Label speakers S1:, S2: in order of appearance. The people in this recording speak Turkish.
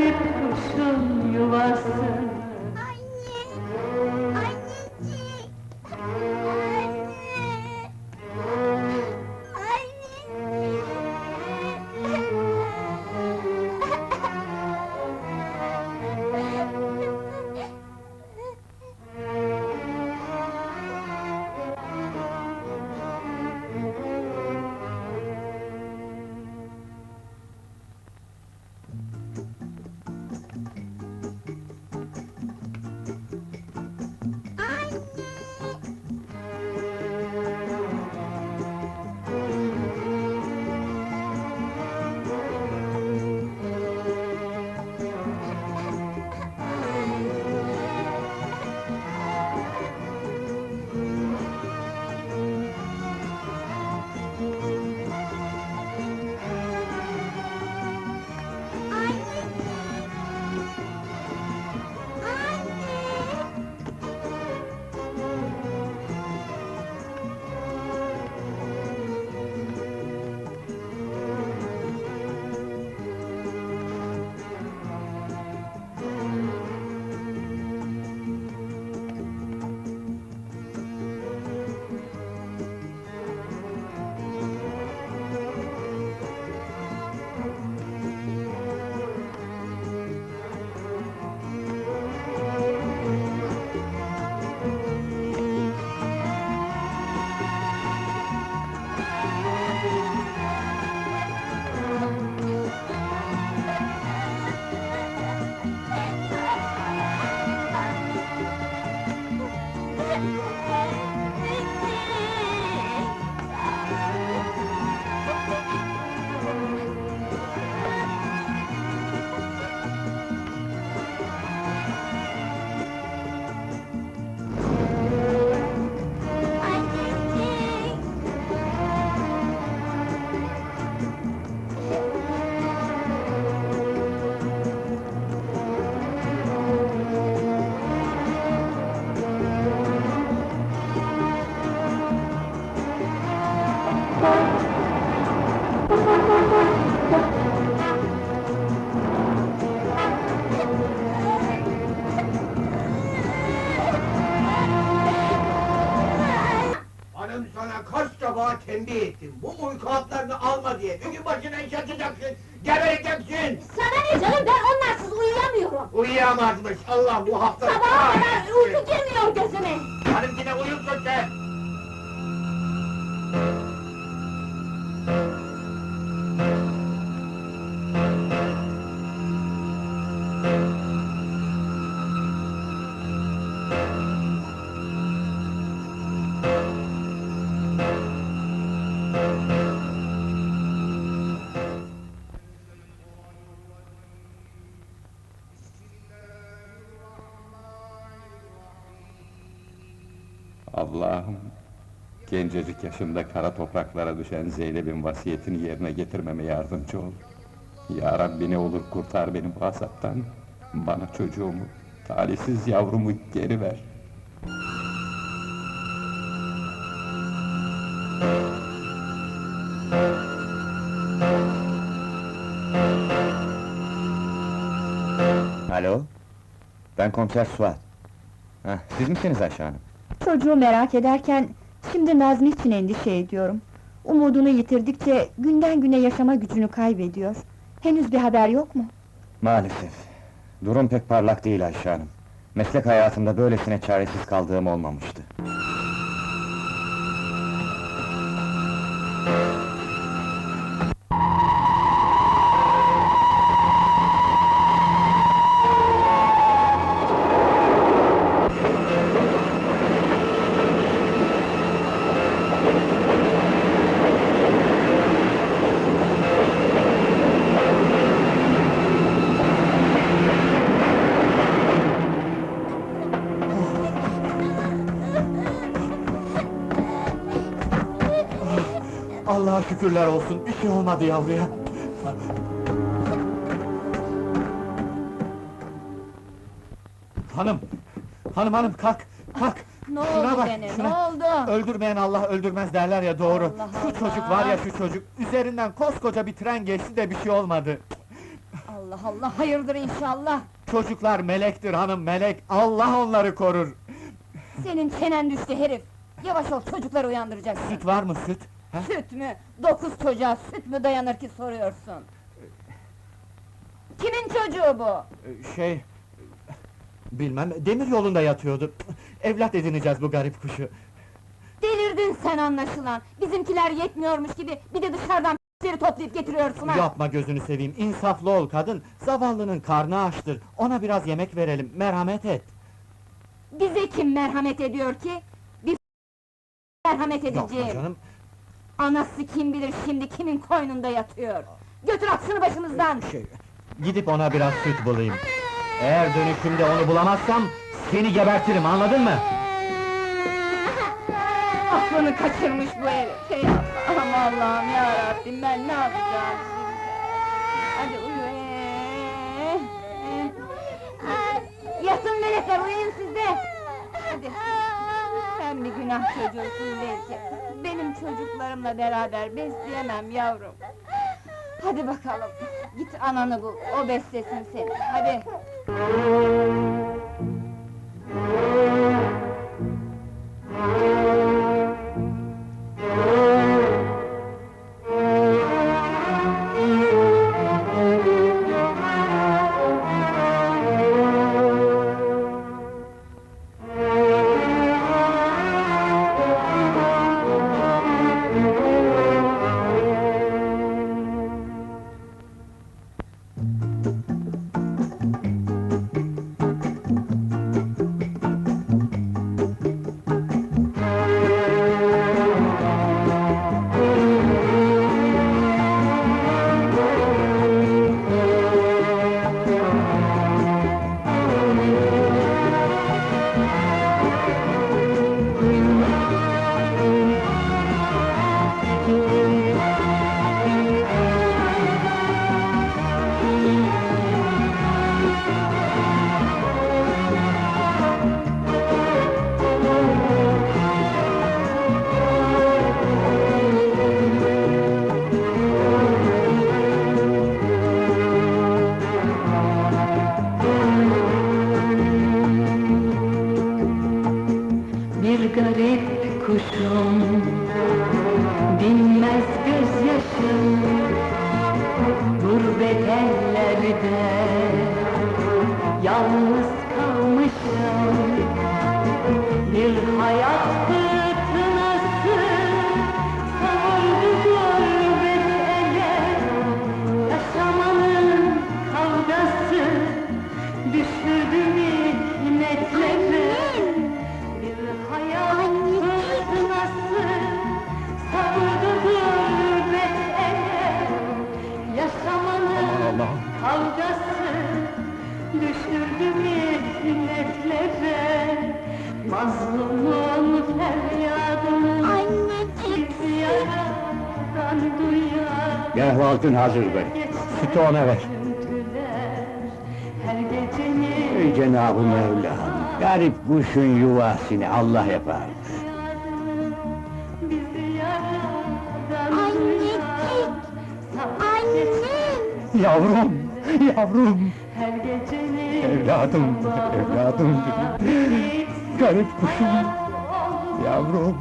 S1: bir
S2: defa tembih ettim. Bu uyku haplarını alma diye. Bir gün başına iş açacaksın. Gebereceksin.
S3: Sana ne canım ben onlarsız uyuyamıyorum.
S2: Uyuyamazmış. Allah bu hapları...
S3: Sabaha kadar uyku girmiyor gözüme.
S2: Hanım yine uyursun sen.
S4: Allah'ım, gencecik yaşında kara topraklara düşen Zeynep'in vasiyetini yerine getirmeme yardımcı ol. Ya Rabbi ne olur kurtar beni bu azaptan. Bana çocuğumu, talihsiz yavrumu geri ver.
S5: Alo? Ben komiser Suat. Heh, siz misiniz Ayşe Hanım?
S6: Çocuğu merak ederken şimdi Nazmi için endişe ediyorum. Umudunu yitirdikçe günden güne yaşama gücünü kaybediyor. Henüz bir haber yok mu?
S5: Maalesef. Durum pek parlak değil Ayşe Hanım. Meslek hayatımda böylesine çaresiz kaldığım olmamıştı.
S7: Allah'a şükürler olsun, bir şey olmadı yavruya. Hanım, hanım hanım kalk, kalk!
S6: Ne oldu
S7: bak,
S6: gene,
S7: şuna.
S6: ne oldu?
S7: Öldürmeyen Allah öldürmez derler ya doğru.
S6: Allah
S7: şu
S6: Allah!
S7: çocuk var ya şu çocuk, üzerinden koskoca bir tren geçti de bir şey olmadı.
S3: Allah Allah, hayırdır inşallah!
S7: Çocuklar melektir hanım, melek! Allah onları korur!
S3: Senin çenen düştü herif! Yavaş ol, çocukları uyandıracaksın!
S7: Süt var mı süt? Ha?
S3: Süt mü? Dokuz çocuğa süt mü dayanır ki soruyorsun? Kimin çocuğu bu?
S7: Ee, Şey... Bilmem, demir yolunda yatıyordu. Evlat edineceğiz bu garip kuşu.
S3: Delirdin sen anlaşılan! Bizimkiler yetmiyormuş gibi, bir de dışarıdan p***leri toplayıp getiriyorsun ha!
S7: Yapma gözünü seveyim, insaflı ol kadın! Zavallının karnı açtır, ona biraz yemek verelim, merhamet et!
S3: Bize kim merhamet ediyor ki? Bir merhamet
S7: Yapma
S3: edeceğim!
S7: canım,
S3: Anası kim bilir şimdi kimin koynunda yatıyor! Götür aksını başımızdan!
S7: şey... Gidip ona biraz süt bulayım. Eğer dönüşümde onu bulamazsam, seni gebertirim, anladın mı?
S3: Aklını kaçırmış bu herif! Ey Allah'ım Allah'ım yarabbim ben ne yapacağım şimdi? Hadi uyu! ee, ee. Yatın melekler uyuyun siz de! Hadi! Sen bir günah çocuğusun belki. Benim çocuklarımla beraber besleyemem yavrum. Hadi bakalım, git ananı bul, o beslesin seni, hadi!
S1: Kuşum Dinmez gözyaşım Gurbet ellerde. Yalnız kalmışım Bir hayat
S5: Kahvaltın hazır bey.
S7: Sütü ona ver.
S5: Ey Cenab-ı Mevla, garip kuşun yuvasını Allah yapar.
S1: Annecik! Annem!
S7: Yavrum, yavrum, evladım, evladım, garip kuşum, yavrum.